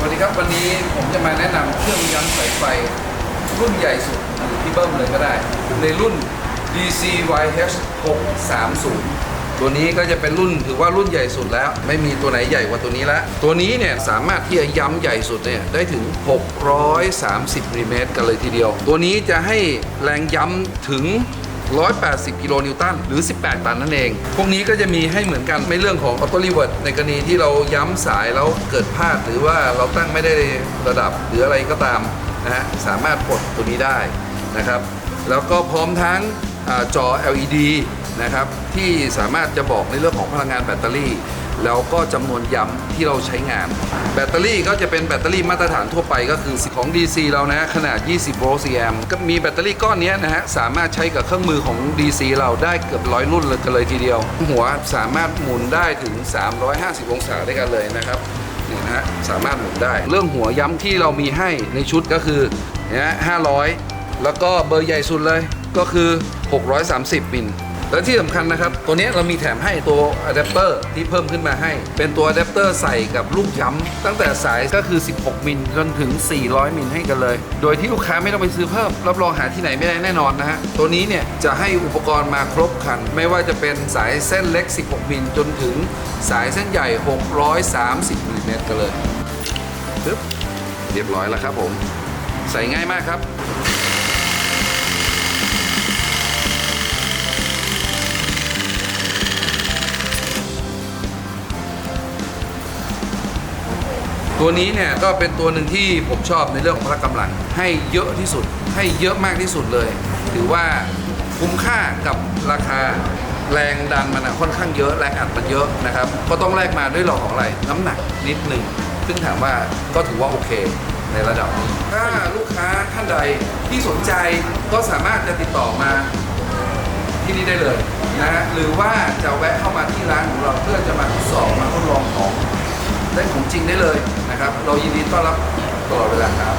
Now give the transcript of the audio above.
สวัสดีครับ วันนี้ผมจะมาแนะนำเครื่องย้ำสายไฟ รุ่นใหญ่สุดหรือที่เบิ้มเลยก็ได้ ในรุ่น DCYH 630 ตัวนี้ก็จะเป็นรุ่นถือว่ารุ่นใหญ่สุดแล้ว ไม่มีตัวไหนใหญ่กว่าตัวนี้แล้วตัวนี้เนี่ยสามารถที่จะย้ำใหญ่สุดเนี่ยได้ถึง 630มิลลิเมตรกันเลยทีเดียว ตัวนี้จะให้แรงย้ำถึง 180 กิโลนิวตันหรือ 18 ตันนั่นเอง พวกนี้ก็จะมีให้เหมือนกันในเรื่องของออโต้รีเวิร์ดในกรณีที่เราย้ำสายแล้วเกิดพลาด หรือว่าเราตั้งไม่ได้ระดับหรืออะไรก็ตามนะฮะสามารถปลดตัวนี้ได้นะครับแล้วก็พร้อมทั้งอจอ LED นะครับที่สามารถจะบอกในเรื่องของพลังงานแบตเตอรี่ แล้วก็จำนวนย้ำที่เราใช้งาน แบตเตอรี่ก็จะเป็นแบตเตอรี่มาตรฐานทั่วไปก็คือของ DC เรานะขนาด 20 โวลต์ซีแอมก็มีแบตเตอรี่ก้อนเนี้ยนะฮะสามารถใช้กับเครื่องมือของ DC เราได้เกือบร้อยรุ่นเลยกันเลยทีเดียว หัวสามารถหมุนได้ถึง 350 องศาได้กันเลยนะครับนี่นะฮะสามารถหมุนได้ เรื่องหัวย้ำที่เรามีให้ในชุดก็คือเนี่ย500แล้วก็เบอร์ใหญ่สุดเลยก็คือ 630มิล และที่สำคัญนะครับ ตัวนี้เรามีแถมให้ตัวอะแดปเตอร์ที่เพิ่มขึ้นมาให้ เป็นตัวอะแดปเตอร์ใส่กับลูกย้ำตั้งแต่สายก็คือ 16 มิลจนถึง 400 มิลให้กันเลย โดยที่ลูกค้าไม่ต้องไปซื้อเพิ่ม รับรองหาที่ไหนไม่ได้แน่นอนนะฮะ ตัวนี้เนี่ยจะให้อุปกรณ์มาครบครัน ไม่ว่าจะเป็นสายเส้นเล็ก 16 มิลจนถึงสายเส้นใหญ่ 630มิลลิเมตรกันเลยปึ๊บเรียบร้อยแล้วครับผม ใส่ง่ายมากครับ ตัวนี้เนี่ยก็เป็นตัวหนึ่งที่ผมชอบในเรื่องของพละกำลัง ให้เยอะที่สุด ให้เยอะมากที่สุดเลย ถือว่าคุ้มค่ากับราคาแรงดันมันอะค่อนข้างเยอะแรงอัดมันเยอะนะครับ ก็ต้องแลกมาด้วยหลอกของอะไรน้ำหนักนิดหนึ่งซึ่งถามว่าก็ถือว่าโอเคในระดับนี้ถ้าลูกค้าท่านใดที่สนใจก็สามารถจะติดต่อมาที่นี่ได้เลยนะฮะหรือว่าจะแวะเข้ามาที่ร้านของเราเพื่อจะมาทดสอบมาทดลองของได้ของจริงได้เลย นะครับ เรายินดีต้อนรับตลอดเวลาครับ